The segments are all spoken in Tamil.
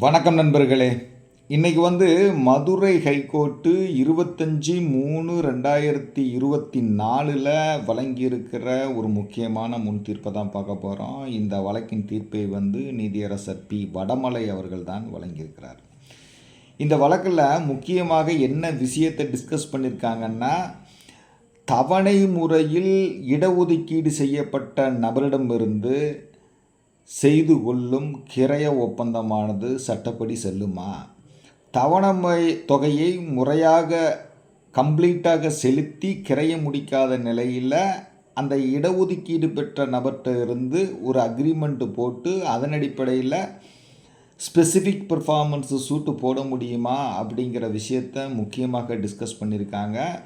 வணக்கம் நண்பர்களே. இன்றைக்கி வந்து மதுரை ஹைகோர்ட்டு இருபத்தஞ்சி மூணு ரெண்டாயிரத்தி இருபத்தி நாலில் வழங்கியிருக்கிற ஒரு முக்கியமான முன் தீர்ப்பை தான் பார்க்க போகிறோம் இந்த வழக்கின் தீர்ப்பை வந்து நீதியரசர் பி. வடமலை அவர்கள் தான் வழங்கியிருக்கிறார். இந்த வழக்கில் முக்கியமாக என்ன விஷயத்தை டிஸ்கஸ் பண்ணியிருக்காங்கன்னா தவணை முறையில் இடஒதுக்கீடு செய்யப்பட்ட நபரிடமிருந்து செய்து கொள்ளும் கிரய ஒப்பந்தமானது சட்டப்படி செல்லுமா? தவணை தொகையை முறையாக கம்ப்ளீட்டாக செலுத்தி கிரைய முடிக்காத நிலையில் அந்த இடஒதுக்கீடு பெற்ற நபர்கிட்ட இருந்து ஒரு அக்ரிமெண்ட்டு போட்டு அதன் அடிப்படையில் ஸ்பெசிஃபிக் பெர்ஃபார்மன்ஸு சூட்டு போட முடியுமா அப்படிங்கிற விஷயத்தை முக்கியமாக டிஸ்கஸ் பண்ணியிருக்காங்க.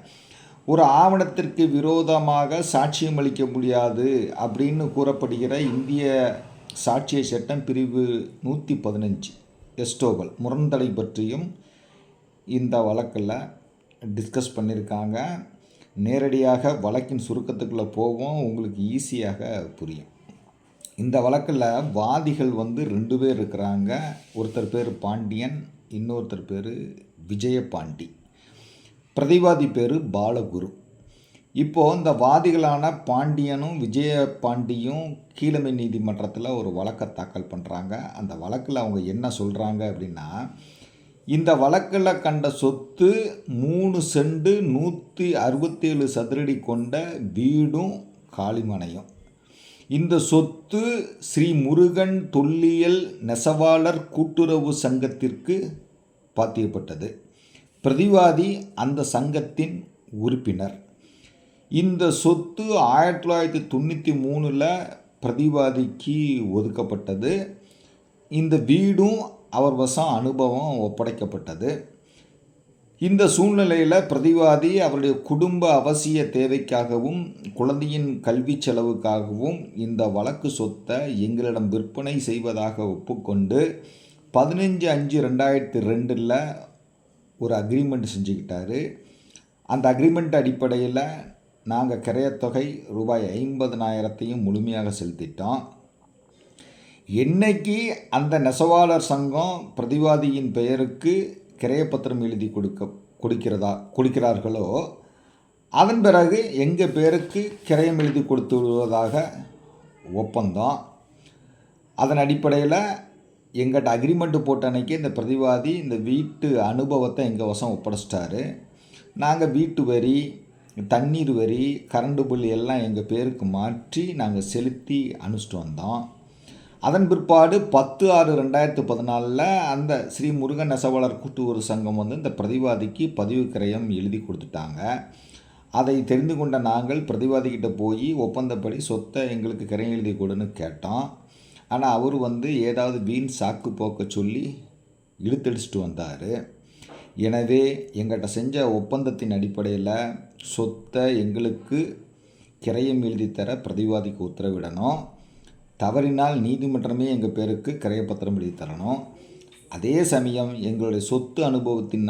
ஒரு ஆவணத்திற்கு விரோதமாக சாட்சியம் அளிக்க முடியாது அப்படின்னு கூறப்படுகிற இந்திய சாட்சிய சட்டம் பிரிவு நூற்றி பதினஞ்சு. எஸ்டோவல் முரண்தலை பற்றியும் இந்த வழக்கில் டிஸ்கஸ் பண்ணியிருக்காங்க நேரடியாக வழக்கின் சுருக்கத்துக்குள்ளே போவோம். உங்களுக்கு ஈஸியாக புரியும். இந்த வழக்கில் வாதிகள் வந்து ரெண்டு பேர் இருக்கிறாங்க. ஒருத்தர் பேர் பாண்டியன் இன்னொருத்தர் பேர் விஜயபாண்டி. பிரதிவாதி பேர் பாலகுரு. இப்போது இந்த வாதிகளான பாண்டியனும் விஜய பாண்டியும் கீழமை நீதிமன்றத்தில் ஒரு வழக்கை தாக்கல் பண்ணுறாங்க அந்த வழக்கில் அவங்க என்ன சொல்கிறாங்க அப்படின்னா இந்த வழக்கில் கண்ட சொத்து மூணு செண்டு நூற்றி அறுபத்தேழு சதுரடி கொண்ட வீடும் காளிமனையும். இந்த சொத்து ஸ்ரீ முருகன் தொல்லியல் நெசவாளர் கூட்டுறவு சங்கத்திற்கு பாத்தியப்பட்டது. பிரதிவாதி அந்த சங்கத்தின் உறுப்பினர். இந்த சொத்து ஆயிரத்தி தொள்ளாயிரத்தி தொண்ணூற்றி மூணில் பிரதிவாதிக்கு ஒதுக்கப்பட்டது. இந்த வீடும் அவர் வசம் அனுபவம் ஒப்படைக்கப்பட்டது. இந்த சூழ்நிலையில் பிரதிவாதி அவருடைய குடும்ப அவசிய தேவைக்காகவும் குழந்தையின் கல்வி செலவுக்காகவும் இந்த வழக்கு சொத்தை எங்களிடம் விற்பனை செய்வதாக ஒப்புக்கொண்டு பதினஞ்சு அஞ்சு ரெண்டாயிரத்தி ரெண்டில் ஒரு அக்ரிமெண்ட் செஞ்சுக்கிட்டாரு. அந்த அக்ரிமெண்ட் அடிப்படையில் நாங்கள் கிரையத்தொகை ரூபாய் ஐம்பதனாயிரத்தையும் முழுமையாக செலுத்திட்டோம். என்னைக்கு அந்த நெசவாளர் சங்கம் பிரதிவாதியின் பெயருக்கு கிரையப்பத்திரம் எழுதி கொடுக்க கொடுக்கிறதா கொடுக்கிறார்களோ அதன் பிறகு எங்கள் பேருக்கு கிரயம் எழுதி கொடுத்து விடுவதாக ஒப்பந்தம். அதன் அடிப்படையில் எங்கிட்ட அக்ரிமெண்ட்டு போட்ட அன்னைக்கு இந்த பிரதிவாதி இந்த வீட்டு அனுபவத்தை எங்கள் வசம் ஒப்படைச்சிட்டாரு. நாங்கள் வீட்டு வரி தண்ணீர் வரி கரண்டு பில் எல்லாம் எங்கள் பேருக்கு மாற்றி நாங்கள் செலுத்தி அனுப்பிச்சிட்டு வந்தோம். அதன் பிற்பாடு பத்து ஆறு ரெண்டாயிரத்து பதினாலில் அந்த ஸ்ரீ முருகன் நெசவாளர் கூட்டுறவு சங்கம் வந்து இந்த பிரதிவாதிக்கு பதிவு கிரயம் எழுதி கொடுத்துட்டாங்க. அதை தெரிந்து கொண்ட நாங்கள் பிரதிவாதிக்கிட்ட போய் ஒப்பந்தப்படி சொத்தை எங்களுக்கு கிரயம் எழுதி கொடுன்னு கேட்டோம். ஆனால் அவர் வந்து ஏதாவது வீண் சாக்கு போக்க சொல்லி இழுத்தடிச்சிட்டு வந்தார். எனவே எங்கள்கிட்ட செஞ்ச ஒப்பந்தத்தின் அடிப்படையில் சொத்தை எங்களுக்கு கிரையம் எழுதி தர பிரதிவாதிக்கு உத்தரவிடணும். தவறினால் நீதிமன்றமே எங்கள் பேருக்கு கிரையப்பத்திரம் எழுதி தரணும். அதே சமயம் எங்களுடைய சொத்து அனுபவத்தின்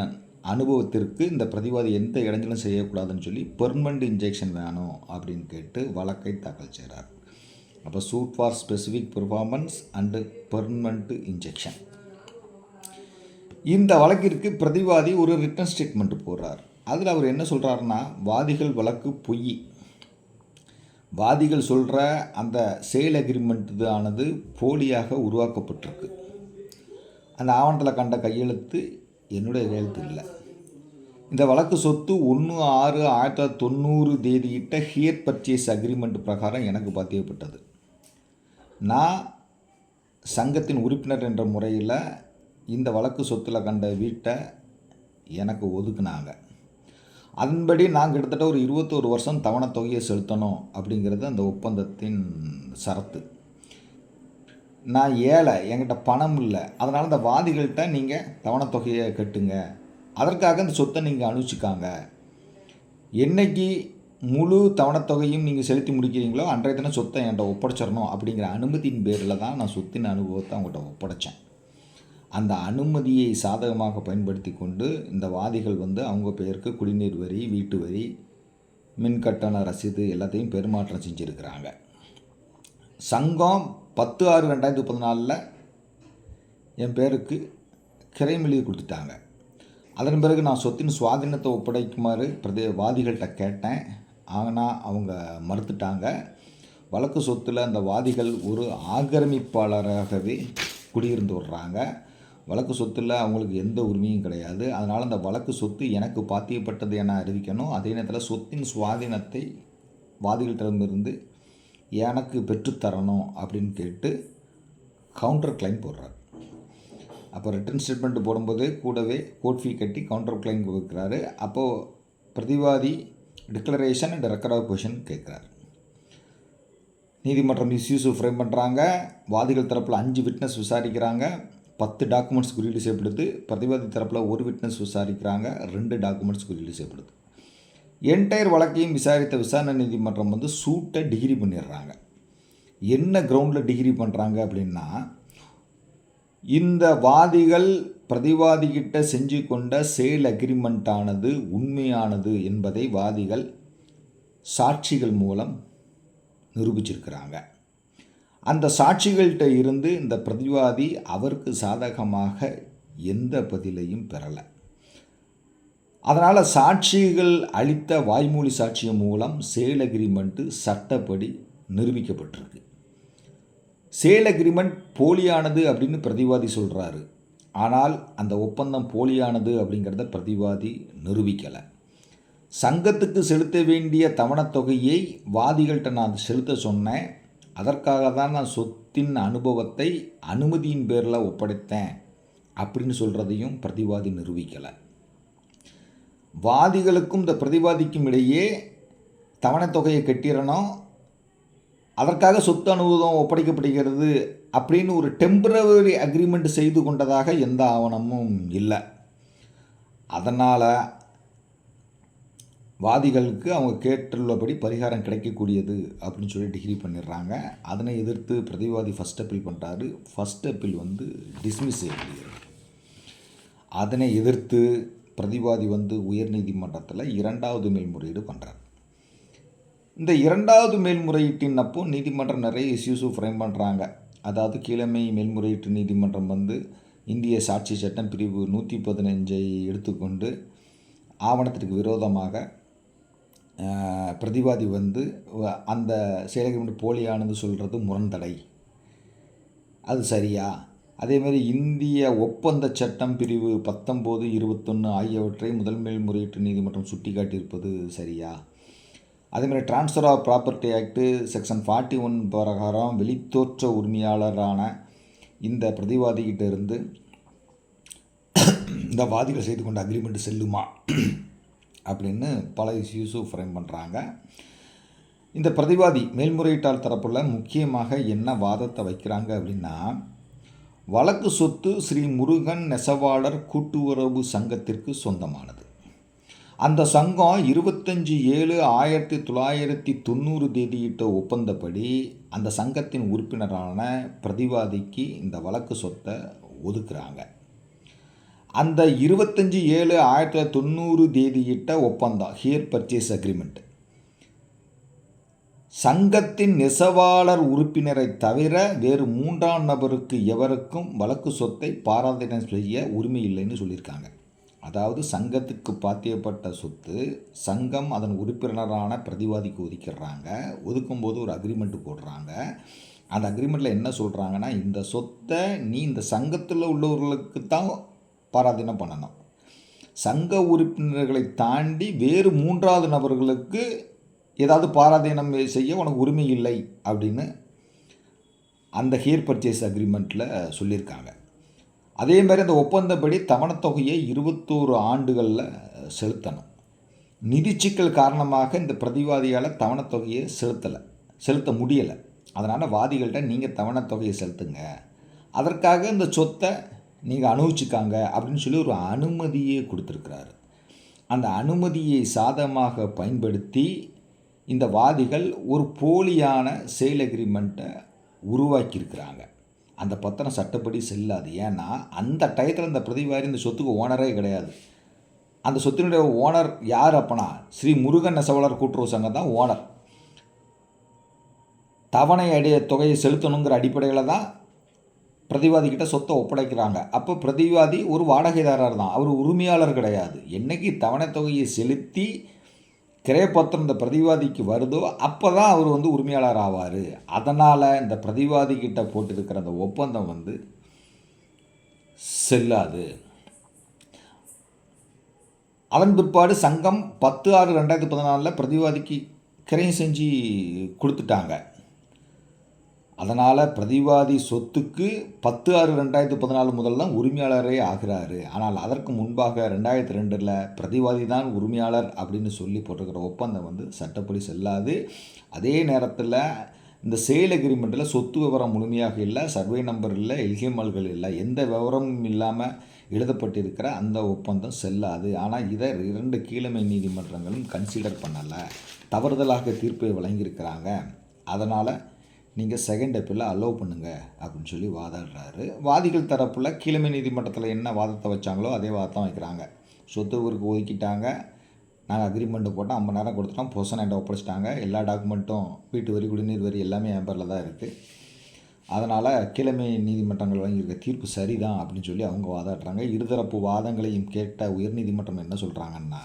அனுபவத்திற்கு இந்த பிரதிவாதி எந்த இடைஞ்சலும் செய்யக்கூடாதுன்னு சொல்லி பெர்மனண்ட் இன்ஜெக்ஷன் வேணும் அப்படின்னு கேட்டு வழக்கை தாக்கல் செய்கிறார் அப்போ suit for specific performance and permanent injunction இந்த வழக்கிற்கு பிரதிவாதி ஒரு ரிட்டன் ஸ்டேட்மெண்ட் போடுறார். அதில் அவர் என்ன சொல்கிறாருன்னா வாதிகள் வழக்கு பொய். வாதிகள் சொல்கிற அந்த சேல் அக்ரிமெண்ட் ஆனது போலியாக உருவாக்கப்பட்டிருக்கு. அந்த ஆவணத்தில் கண்ட கையெழுத்து என்னுடைய கையெழுத்து இல்லை. இந்த வழக்கு சொத்து ஒன்று ஆறு ஆயிரத்தி தொள்ளாயிரத்தி தொண்ணூறு தேதியிட்ட ஹியர் பர்ச்சேஸ் அக்ரிமெண்ட் பிரகாரம் எனக்கு பாத்தியப்பட்டது. நான் சங்கத்தின் உறுப்பினர் என்ற முறையில் இந்த வழக்கு சொத்தில் கண்ட வீட்டை எனக்கு ஒதுக்குனாங்க. அதன்படி நான் கிட்டத்தட்ட ஒரு இருபத்தோரு வருஷம் தவணை தொகையை செலுத்தணும் அப்படிங்கிறது அந்த ஒப்பந்தத்தின் சரத்து. நான் ஏழை என்கிட்ட பணம் இல்லை. அதனால் அந்த வாதிகள்கிட்ட நீங்கள் தவணை தொகையை கட்டுங்க. அதற்காக இந்த சொத்தை நீங்கள் அனுப்பிச்சிக்காங்க என்னைக்கு முழு தவணைத்தொகையும் நீங்கள் செலுத்தி முடிக்கிறீங்களோ அன்றைய தினம் சொத்தை என்கிட்ட ஒப்படைச்சிடணும் அப்படிங்கிற அனுமதியின் பேரில் தான் நான் சொத்தின் அனுபவத்தை அவங்கள்ட்ட ஒப்படைச்சேன். அந்த அனுமதியை சாதகமாக பயன்படுத்தி கொண்டு இந்த வாதிகள் வந்து அவங்க பெயருக்கு குடிநீர் வரி வீட்டு வரி மின்கட்டண ரசீது எல்லாத்தையும் பெருமாற்றம் செஞ்சுருக்கிறாங்க. சங்கம் பத்து ஆறு ரெண்டாயிரத்தி பதினாலில் என் பேருக்கு கிரையம் எழுதி கொடுத்துட்டாங்க. அதன் பிறகு நான் சொத்தின் சுவாதீனத்தை ஒப்படைக்குமாறு பிரதே வாதிகள்கிட்ட கேட்டேன். ஆனால் அவங்க மறுத்துட்டாங்க. வழக்கு சொத்தில் அந்த வாதிகள் ஒரு ஆக்கிரமிப்பாளராகவே குடியிருந்து விடுறாங்க வழக்கு சொத்தில் அவங்களுக்கு எந்த உரிமையும் கிடையாது. அதனால் அந்த வழக்கு சொத்து எனக்கு பாத்தியப்பட்டது என அறிவிக்கணும். அதே நேரத்தில் சொத்தின் சுவாதீனத்தை வாதிகளிடமிருந்து எனக்கு பெற்றுத்தரணும் அப்படின்னு கேட்டு கவுண்டர் கிளைம் போடுறார். அப்போ ரிட்டன் ஸ்டேட்மெண்ட் போடும்போது கூடவே கோர்ட் ஃபீ கட்டி கவுண்டர் கிளைம் கொடுக்குறாரு. அப்போது பிரதிவாதி declaration and record of possession கேட்குறாரு. நீதிமன்றம் மிஸ்யூஸு ஃப்ரேம் பண்ணுறாங்க வாதிகள் தரப்பில் அஞ்சு விட்னஸ் விசாரிக்கிறாங்க. பத்து டாக்குமெண்ட்ஸ் குறியீடு செய்யப்படுது. பிரதிவாதி தரப்பில் ஒரு விட்னஸ் விசாரிக்கிறாங்க. ரெண்டு டாக்குமெண்ட்ஸ் குறியீடு செய்யப்படுது. என்டையர் வழக்கையும் விசாரித்த விசாரணை நீதிமன்றம் வந்து சூட்டை டிகிரி பண்ணிடுறாங்க. என்ன கிரவுண்டில் டிகிரி பண்ணுறாங்க அப்படின்னா இந்த வாதிகள் பிரதிவாதிகிட்ட செஞ்சு கொண்ட சேல் அக்ரிமெண்ட்டானது உண்மையானது என்பதை வாதிகள் சாட்சிகள் மூலம் நிரூபிச்சிருக்கிறாங்க. அந்த சாட்சிகள்கிட்ட இருந்து இந்த பிரதிவாதி அவருக்கு சாதகமாக எந்த பதிலையும் பெறலை. அதனால் சாட்சிகள் அளித்த வாய்மொழி சாட்சியம் மூலம் சேல் அக்ரிமெண்ட்டு சட்டப்படி நிரூபிக்கப்பட்டிருக்கு. சேல் அக்ரிமெண்ட் போலியானது அப்படின்னு பிரதிவாதி சொல்கிறாரு ஆனால் அந்த ஒப்பந்தம் போலியானது அப்படிங்கிறத பிரதிவாதி நிரூபிக்கலை. சங்கத்துக்கு செலுத்த வேண்டிய தவணத்தொகையை வாதிகள்கிட்ட நான் செலுத்த சொன்னேன். அதற்காக தான் நான் சொத்தின் அனுபவத்தை அனுமதியின் பேரில் ஒப்படைத்தேன் அப்படின்னு சொல்கிறதையும் பிரதிவாதி நிரூபிக்கலை. வாதிகளுக்கும் இந்த பிரதிவாதிக்கும் இடையே தவணைத்தொகையை கட்டிடணும் அதற்காக சொத்து அனுபவம் ஒப்படைக்கப்படுகிறது அப்படின்னு ஒரு டெம்பரவரி அக்ரிமெண்ட் செய்து கொண்டதாக எந்த ஆவணமும் இல்லை. அதனால் வாதிகளுக்கு அவங்க கேட்டுள்ளபடி பரிகாரம் கிடைக்கக்கூடியது அப்படின்னு சொல்லி டிகிரி பண்ணிடுறாங்க. அதனை எதிர்த்து பிரதிவாதி ஃபஸ்ட் அப்பீல் பண்ணுறாரு ஃபஸ்ட் அப்பீல் வந்து டிஸ்மிஸ் செய்யப்படுகிறது அதனை எதிர்த்து பிரதிவாதி வந்து உயர்நீதிமன்றத்தில் இரண்டாவது மேல்முறையீடு பண்ணுறார் இந்த இரண்டாவது மேல்முறையீட்டின் அப்போ நீதிமன்றம் நிறைய இஷ்யூஸும் ஃப்ரேம் பண்ணுறாங்க அதாவது கீழமை மேல்முறையீட்டு நீதிமன்றம் வந்து இந்திய சாட்சி சட்டம் பிரிவு நூற்றி பதினஞ்சை எடுத்துக்கொண்டு ஆவணத்திற்கு விரோதமாக பிரதிவாதி வந்து அந்த செயலகம் போலியானது சொல்கிறது முரண்தடை. அது சரியா? அதேமாதிரி இந்திய ஒப்பந்த சட்டம் பிரிவு பத்தொம்போது இருபத்தொன்று ஆகியவற்றை முதல் மேல்முறையீட்டு நீதிமன்றம் சுட்டிக்காட்டியிருப்பது சரியா? அதேமாதிரி transfer of property act section forty one பிரகாரம் வெளித்தோற்ற உரிமையாளரான இந்த பிரதிவாதிகிட்ட இருந்து இந்த வாதிகள் செய்து கொண்ட அக்ரிமெண்ட் செல்லுமா? அப்படின்னு பல இஷ்யூஸும் ஃப்ரேம் பண்ணுறாங்க இந்த பிரதிவாதி மேல்முறையீட்டால் தரப்புல முக்கியமாக என்ன வாதத்தை வைக்கிறாங்க அப்படின்னா வழக்கு சொத்து ஸ்ரீ முருகன் நெசவாளர் கூட்டுறவு சங்கத்திற்கு சொந்தமானது. அந்த சங்கம் இருபத்தஞ்சி ஏழு ஆயிரத்தி தொள்ளாயிரத்தி தொண்ணூறு தேதியிட்ட ஒப்பந்தப்படி அந்த சங்கத்தின் உறுப்பினரான பிரதிவாதிக்கு இந்த வழக்கு சொத்தை ஒதுக்குறாங்க. அந்த இருபத்தஞ்சி ஏழு ஆயிரத்தி தொள்ளாயிரத்தி தொண்ணூறு தேதியிட்ட ஒப்பந்தம் ஹியர் பர்ச்சேஸ் அக்ரிமெண்ட் சங்கத்தின் நெசவாளர் உறுப்பினரை தவிர வேறு மூன்றாம் நபருக்கு எவருக்கும் வழக்கு சொத்தை பாராதீனம் செய்ய உரிமை இல்லைன்னு சொல்லியிருக்காங்க. அதாவது சங்கத்துக்கு பாத்தியப்பட்ட சொத்து சங்கம் அதன் உறுப்பினரான பிரதிவாதிக்கு ஒதுக்கிடுறாங்க ஒதுக்கும்போது ஒரு அக்ரிமெண்ட் போடுறாங்க. அந்த அக்ரிமெண்ட்டில் என்ன சொல்கிறாங்கன்னா இந்த சொத்தை நீ இந்த சங்கத்தில் உள்ளவர்களுக்கு தான் பாராதீனம் பண்ணணும். சங்க உறுப்பினர்களை தாண்டி வேறு மூன்றாவது நபர்களுக்கு ஏதாவது பாராதீனம் செய்ய உனக்கு உரிமை இல்லை அப்படின்னு அந்த ஹியர் பர்ச்சேஸ் அக்ரிமெண்ட்டில் சொல்லியிருக்காங்க. அதே மாதிரி அந்த ஒப்பந்தப்படி தவணத்தொகையை இருபத்தோரு ஆண்டுகளில் செலுத்தணும். நிதி சிக்கல் காரணமாக இந்த பிரதிவாதியால் தவணத்தொகையை செலுத்தலை செலுத்த முடியலை. அதனால் வாதிகள்கிட்ட நீங்கள் தவணத்தொகையை செலுத்துங்க. அதற்காக இந்த சொத்தை நீங்கள் அனுபவிச்சுக்காங்க அப்படின்னு சொல்லி ஒரு அனுமதியை கொடுத்துருக்கிறாரு. அந்த அனுமதியை சாதகமாக பயன்படுத்தி இந்த வாதிகள் ஒரு போலியான சேல் அக்ரிமெண்ட்டை உருவாக்கியிருக்கிறாங்க. அந்த பத்திரம் சட்டப்படி செல்லாது. ஏன்னா அந்த டயத்தில் இந்த பிரதிவாரி இந்த சொத்துக்கு ஓனரே கிடையாது. அந்த சொத்தினுடைய ஓனர் யார் அப்பனா? ஸ்ரீ முருகன் நெசவாளர் கூட்டுறவு சங்கம் தான் ஓனர் தவணை அடைய தொகையை செலுத்தணுங்கிற அடிப்படையில் தான் பிரதிவாதிக்கிட்ட சொத்தை ஒப்படைக்கிறாங்க. அப்போ பிரதிவாதி ஒரு வாடகைதாரர் தான் அவர் உரிமையாளர் கிடையாது. என்னைக்கு தவணைத்தொகையை செலுத்தி கிரயப்பத்திரம் இந்த பிரதிவாதிக்கு வருதோ அப்போ தான் அவர் வந்து உரிமையாளர் ஆவார். அதனால் இந்த பிரதிவாதிக்கிட்ட போட்டிருக்கிற அந்த ஒப்பந்தம் வந்து செல்லாது. அதன் பிற்பாடு சங்கம் பத்து ஆறு ரெண்டாயிரத்தி பதினாலில் பிரதிவாதிக்கு கிரையம் செஞ்சு கொடுத்துட்டாங்க. அதனால் பிரதிவாதி சொத்துக்கு பத்து ஆறு ரெண்டாயிரத்து பதினாலு முதல் தான் உரிமையாளரே ஆகிறாரு. ஆனால் அதற்கு முன்பாக ரெண்டாயிரத்தி ரெண்டில் பிரதிவாதி தான் உரிமையாளர் அப்படின்னு சொல்லி போட்டிருக்கிற ஒப்பந்தம் வந்து சட்டப்படி செல்லாது. அதே நேரத்தில் இந்த சேல் அக்ரிமெண்ட்டில் சொத்து விவரம் முழுமையாக இல்லை சர்வே நம்பர் இல்லை எல்கேமல்கள் இல்லை எந்த விவரமும் இல்லாமல் எழுதப்பட்டிருக்கிற அந்த ஒப்பந்தம் செல்லாது. ஆனால் இதை இரண்டு கீழமை நீதிமன்றங்களும் கன்சிடர் பண்ணலை. தவறுதலாக தீர்ப்பை வழங்கியிருக்கிறாங்க. அதனால் நீங்கள் செகண்ட் அப்பீலில் அலோவ் பண்ணுங்கள் அப்படின்னு சொல்லி வாதாடுறாரு. வாதிகள் தரப்பில் கிழமை நீதிமன்றத்தில் என்ன வாதத்தை வச்சாங்களோ அதே வாதத்தை வைக்கிறாங்க. சொத்து ஊருக்கு ஒதுக்கிட்டாங்க. நாங்கள் அக்ரிமெண்ட்டு போட்டால் ஐம்பது நேரம் கொடுத்துட்டோம். பொசன் என்கிட்ட ஒப்படைச்சிட்டாங்க. எல்லா டாக்குமெண்ட்டும் வீட்டு வரி குடிநீர் வரி எல்லாமே என் பேரில் தான் இருக்குது அதனால் கிழமை நீதிமன்றங்கள் வழங்கியிருக்க தீர்ப்பு சரிதான் அப்படின்னு சொல்லி அவங்க வாதாடுறாங்க. இருதரப்பு வாதங்களையும் கேட்ட உயர்நீதிமன்றம் என்ன சொல்கிறாங்கன்னா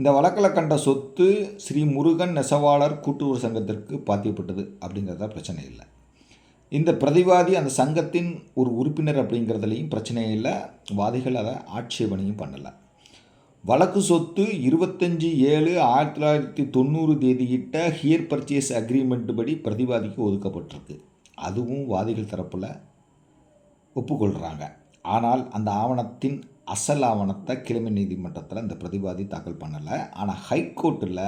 இந்த வழக்கில் கண்ட சொத்து ஸ்ரீ முருகன் நெசவாளர் கூட்டுறவு சங்கத்திற்கு பாத்தியப்பட்டது அப்படிங்கிறத பிரச்சனை இல்லை. இந்த பிரதிவாதி அந்த சங்கத்தின் ஒரு உறுப்பினர் அப்படிங்கிறதுலையும் பிரச்சனை இல்லை. வாதிகள் அதை ஆட்சேபனையும் பண்ணலை. வழக்கு சொத்து இருபத்தஞ்சி ஏழு ஆயிரத்தி தொள்ளாயிரத்தி தொண்ணூறு தேதியிட்ட ஹியர் பர்ச்சேஸ் அக்ரிமெண்ட் படி பிரதிவாதிக்கு ஒதுக்கப்பட்டிருக்கு. அதுவும் வாதிகள் தரப்பில் ஒப்புக்கொள்கிறாங்க ஆனால் அந்த ஆவணத்தின் அசல் ஆவணத்தை கிழமை நீதிமன்றத்தில் இந்த பிரதிவாதி தாக்கல் பண்ணலை. ஆனால் ஹைகோர்ட்டில்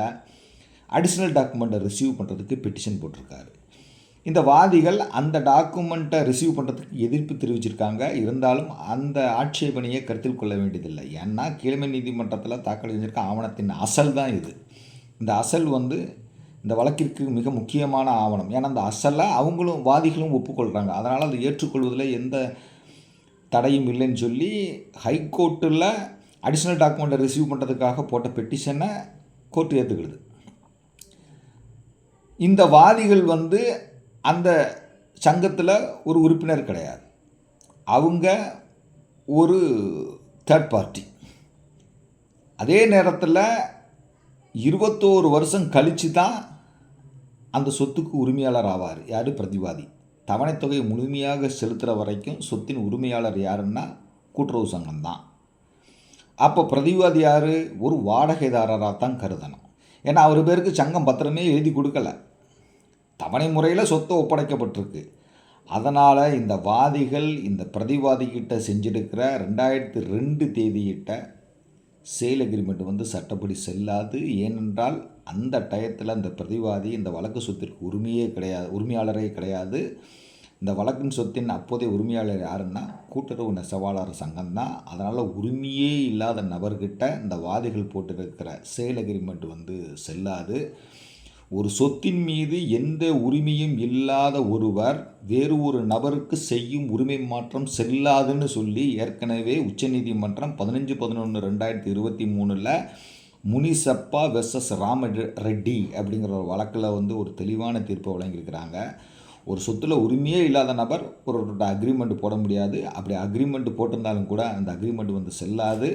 அடிஷ்னல் டாக்குமெண்ட்டை ரிசீவ் பண்ணுறதுக்கு பெட்டிஷன் போட்டிருக்காரு. இந்த வாதிகள் அந்த டாக்குமெண்ட்டை ரிசீவ் பண்ணுறதுக்கு எதிர்ப்பு தெரிவிச்சிருக்காங்க. இருந்தாலும் அந்த ஆட்சேபனையை கருத்தில் கொள்ள வேண்டியதில்லை. ஏன்னா கீழமை நீதிமன்றத்தில் தாக்கல் செஞ்சிருக்க ஆவணத்தின் அசல் தான் இது. இந்த அசல் வந்து இந்த வழக்கிற்கு மிக முக்கியமான ஆவணம். ஏன்னா அந்த அசலை அவங்களும் வாதிகளும் ஒப்புக்கொள்கிறாங்க அதனால் அதை ஏற்றுக்கொள்வதில் எந்த தடையும் இல்லைன்னு சொல்லி ஹைகோர்ட்டில் அடிஷ்னல் டாக்குமெண்ட்டை ரிசீவ் பண்ணுறதுக்காக போட்ட பெட்டிஷனை கோர்ட்டு ஏற்றுக்கிடுது இந்த வாதிகள் வந்து அந்த சங்கத்தில் ஒரு உறுப்பினர் கிடையாது. அவங்க ஒரு தேர்ட் பார்ட்டி அதே நேரத்தில் இருபத்தோரு வருஷம் கழித்து தான் அந்த சொத்துக்கு உரிமையாளர் ஆவார். யார்? பிரதிவாதி. தவணைத்தொகை முழுமையாக செலுத்துகிற வரைக்கும் சொத்தின் உரிமையாளர் யாருன்னா கூட்டுறவு சங்கம் தான் அப்போ பிரதிவாதி யார்? ஒரு வாடகைதாரராக தான் கருதணும். ஏன்னா அவர் பேருக்கு சங்கம் பத்திரமே எழுதி கொடுக்கல. தவணை முறையில் சொத்து ஒப்படைக்கப்பட்டிருக்கு. அதனால் இந்த வாதிகள் இந்த பிரதிவாதிகிட்ட செஞ்சிருக்கிற ரெண்டாயிரத்தி ரெண்டு தேதியிட்ட சேல் அக்ரிமெண்ட் வந்து சட்டப்படி செல்லாது. ஏனென்றால் அந்த டயத்தில் அந்த பிரதிவாதி இந்த வழக்கு சொத்திற்கு உரிமையே கிடையாது உரிமையாளரே கிடையாது. இந்த வழக்கின் சொத்தின் அப்போதைய உரிமையாளர் யாருன்னா கூட்டுறவு நெசவாளர் சங்கம் தான் அதனால் உரிமையே இல்லாத நபர்கிட்ட இந்த வாதிகள் போட்டிருக்கிற சேல் அக்ரிமெண்ட் வந்து செல்லாது. ஒரு சொத்தின் மீது எந்த உரிமையும் இல்லாத ஒருவர் வேறு ஒரு நபருக்கு செய்யும் உரிமை மாற்றம் செல்லாதுன்னு சொல்லி ஏற்கனவே உச்சநீதிமன்றம் பதினஞ்சு பதினொன்று ரெண்டாயிரத்தி இருபத்தி மூணில் முனிசப்பா வெர்சஸ் ராம ரெட்டி அப்படிங்கிற ஒரு வழக்கில் வந்து ஒரு தெளிவான தீர்ப்பை வழங்கியிருக்கிறாங்க. ஒரு சொத்தில் உரிமையே இல்லாத நபர் ஒரு அக்ரிமெண்ட் போட முடியாது. அப்படி அக்ரிமெண்ட் போட்டிருந்தாலும் கூட அந்த அக்ரிமெண்ட் வந்து செல்லாது.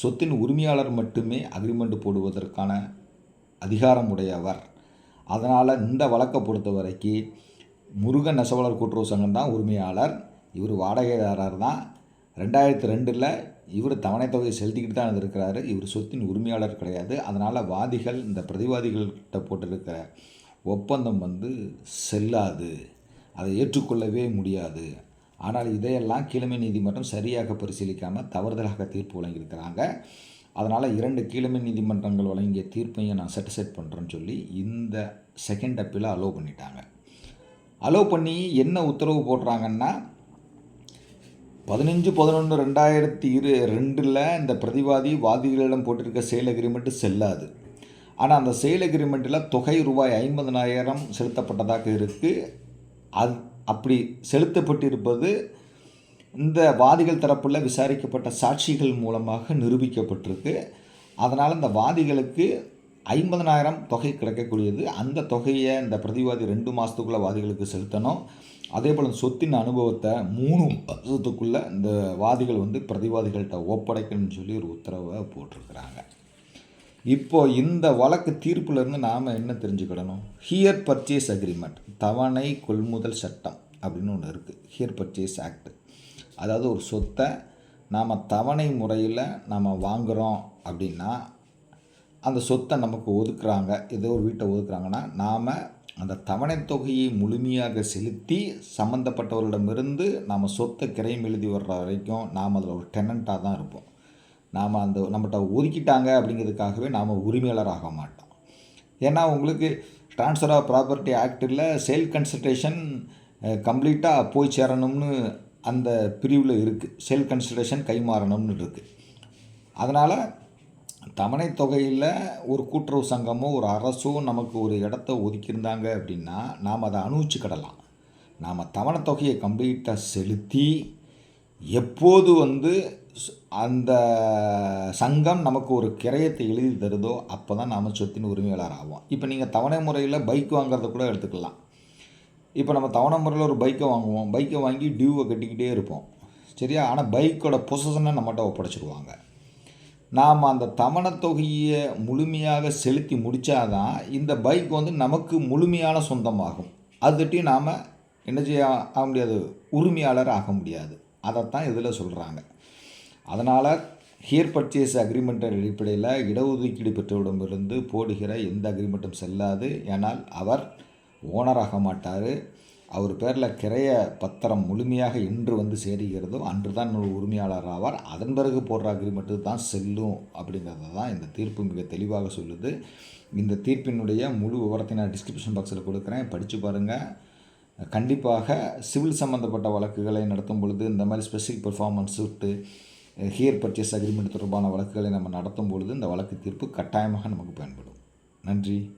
சொத்தின் உரிமையாளர் மட்டுமே அக்ரிமெண்ட் போடுவதற்கான அதிகாரம் உடையவர். அதனால் இந்த வழக்கை பொறுத்த வரைக்கும் முருகன் நெசவாளர் கூட்டுறவு சங்கம் தான் உரிமையாளர். இவர் வாடகைதாரர் தான். ரெண்டாயிரத்தி ரெண்டில் இவர் தவணை தொகையை செலுத்திக்கிட்டு தான் இருக்கிறாரு இவர் சொத்தின் உரிமையாளர் கிடையாது. அதனால் வாதிகள் இந்த பிரதிவாதிகள்கிட்ட போட்டிருக்கிற ஒப்பந்தம் வந்து செல்லாது. அதை ஏற்றுக்கொள்ளவே முடியாது. ஆனால் இதையெல்லாம் கீழமை நீதிமன்றம் சரியாக பரிசீலிக்காமல் தவறுதலாக தீர்ப்பு வழங்கியிருக்கிறாங்க. அதனால் இரண்டு கீழமை நீதிமன்றங்கள் வழங்கிய தீர்ப்பையும் நான் செட்டிஸ்ஃபைட் பண்ணுறேன்னு சொல்லி இந்த செகண்ட் அப்பீலை அலோவ் பண்ணிட்டாங்க. அலோவ் பண்ணி என்ன உத்தரவு போடுறாங்கன்னா பதினஞ்சு பதினொன்று ரெண்டாயிரத்தி இரு ரெண்டில் இந்த பிரதிவாதி வாதிகளிடம் போட்டிருக்க சேல் அக்ரிமெண்ட்டு செல்லாது. ஆனால் அந்த சேல் அக்ரிமெண்ட்டில் தொகை ரூபாய் ஐம்பதனாயிரம் செலுத்தப்பட்டதாக இருக்குது அது அப்படி செலுத்தப்பட்டிருப்பது இந்த வாதிகள் தரப்பில் விசாரிக்கப்பட்ட சாட்சிகள் மூலமாக நிரூபிக்கப்பட்டிருக்கு. அதனால் இந்த வாதிகளுக்கு ஐம்பதனாயிரம் தொகை கிடைக்கக்கூடியது. அந்த தொகையை இந்த பிரதிவாதி ரெண்டு மாதத்துக்குள்ளே வாதிகளுக்கு செலுத்தணும். அதே போல் சொத்தின் அனுபவத்தை மூணு வருஷத்துக்குள்ளே இந்த வாதிகள் வந்து பிரதிவாதிகள்கிட்ட ஒப்படைக்கணும்னு சொல்லி ஒரு உத்தரவை போட்டிருக்கிறாங்க. இப்போ இந்த வழக்கு தீர்ப்புலேருந்து நாம் என்ன தெரிஞ்சுக்கிடணும்? ஹியர் பர்ச்சேஸ் அக்ரிமெண்ட் தவணை கொள்முதல் சட்டம் அப்படின்னு ஒன்று இருக்குது ஹியர் பர்ச்சேஸ் ஆக்ட் அதாவது ஒரு சொத்தை நாம் தவணை முறையில் நாம் வாங்குகிறோம் அப்படின்னா அந்த சொத்தை நமக்கு ஒதுக்குறாங்க. ஏதோ ஒரு வீட்டை ஒதுக்குறாங்கன்னா நாம் அந்த தவணை தொகையை முழுமையாக செலுத்தி சம்மந்தப்பட்டவர்களிடமிருந்து நாம் சொத்தை கிரையம் எழுதி வர்ற வரைக்கும் நாம் அதில் ஒரு டெனண்ட்டாக தான் இருப்போம். நாம் அந்த நம்மகிட்ட ஒதுக்கிட்டாங்க அப்படிங்கிறதுக்காகவே நாம் உரிமையாளர் ஆக மாட்டோம். ஏன்னா உங்களுக்கு ட்ரான்ஸ்ஃபர் ஆஃப் ப்ராப்பர்ட்டி ஆக்டில் சேல் கன்சல்டேஷன் கம்ப்ளீட்டாக போய் சேரணும்னு அந்த பிரிவில் இருக்குது சேல் கன்சல்டேஷன் கைமாறணும்னு இருக்குது அதனால் தவணை தொகையில் ஒரு கூட்டுறவு சங்கமோ ஒரு அரசோ நமக்கு ஒரு இடத்த ஒதுக்கியிருந்தாங்க அப்படின்னா நாம் அதை அனுபவிச்சுக்கிடலாம். நாம் தவணை தொகையை கம்ப்ளீட்டாக செலுத்தி எப்போது வந்து அந்த சங்கம் நமக்கு ஒரு கிரயத்தை எழுதி தருதோ அப்போ தான் நாம் சொத்தின் உரிமையாளர் ஆகும் இப்போ நீங்கள் தவணை முறையில் பைக் வாங்குறத கூட எடுத்துக்கலாம். இப்போ நம்ம தவணை முறையில் ஒரு பைக்கை வாங்குவோம். பைக்கை வாங்கி டியூவை கட்டிக்கிட்டே இருப்போம். சரியா? ஆனால் பைக்கோட பொசஷனை நம்மகிட்ட ஒப்படைச்சிடுவாங்க நாம் அந்த தவணை தொகையை முழுமையாக செலுத்தி முடித்தாதான் இந்த பைக் வந்து நமக்கு முழுமையான சொந்தமாகும். அதுட்டி நாம் என்ன செய்ய ஆக முடியாது? உரிமையாளர் ஆக முடியாது. அதைத்தான் இதில் சொல்கிறாங்க அதனால் ஹியர் பர்ச்சேஸ் அக்ரிமெண்ட் அடிப்படையில் இடஒதுக்கீடு பெற்றவரிடமிருந்து போடுகிற எந்த அக்ரிமெண்ட்டும் செல்லாது. ஏனால் அவர் ஓனராக மாட்டார். அவர் பேரில் கிரைய பத்திரம் முழுமையாக என்று வந்து சேருகிறதோ அன்று தான் உரிமையாளர் ஆவார். அதன் பிறகு போடுற அக்ரிமெண்ட்டு தான் செல்லும் அப்படிங்கிறத தான் இந்த தீர்ப்பு மிக தெளிவாக சொல்லுது. இந்த தீர்ப்பினுடைய முழு விவரத்தை நான் டிஸ்கிரிப்ஷன் பாக்ஸில் கொடுக்குறேன். படித்து பாருங்கள் கண்டிப்பாக சிவில் சம்மந்தப்பட்ட வழக்குகளை நடத்தும் பொழுது இந்த மாதிரி ஸ்பெசிஃபிக் பெர்ஃபார்மன்ஸ் விட்டு ஹியர் பர்ச்சேஸ் அக்ரிமெண்ட் தொடர்பான வழக்குகளை நம்ம நடத்தும் பொழுது இந்த வழக்கு தீர்ப்பு கட்டாயமாக நமக்கு பயன்படும். நன்றி.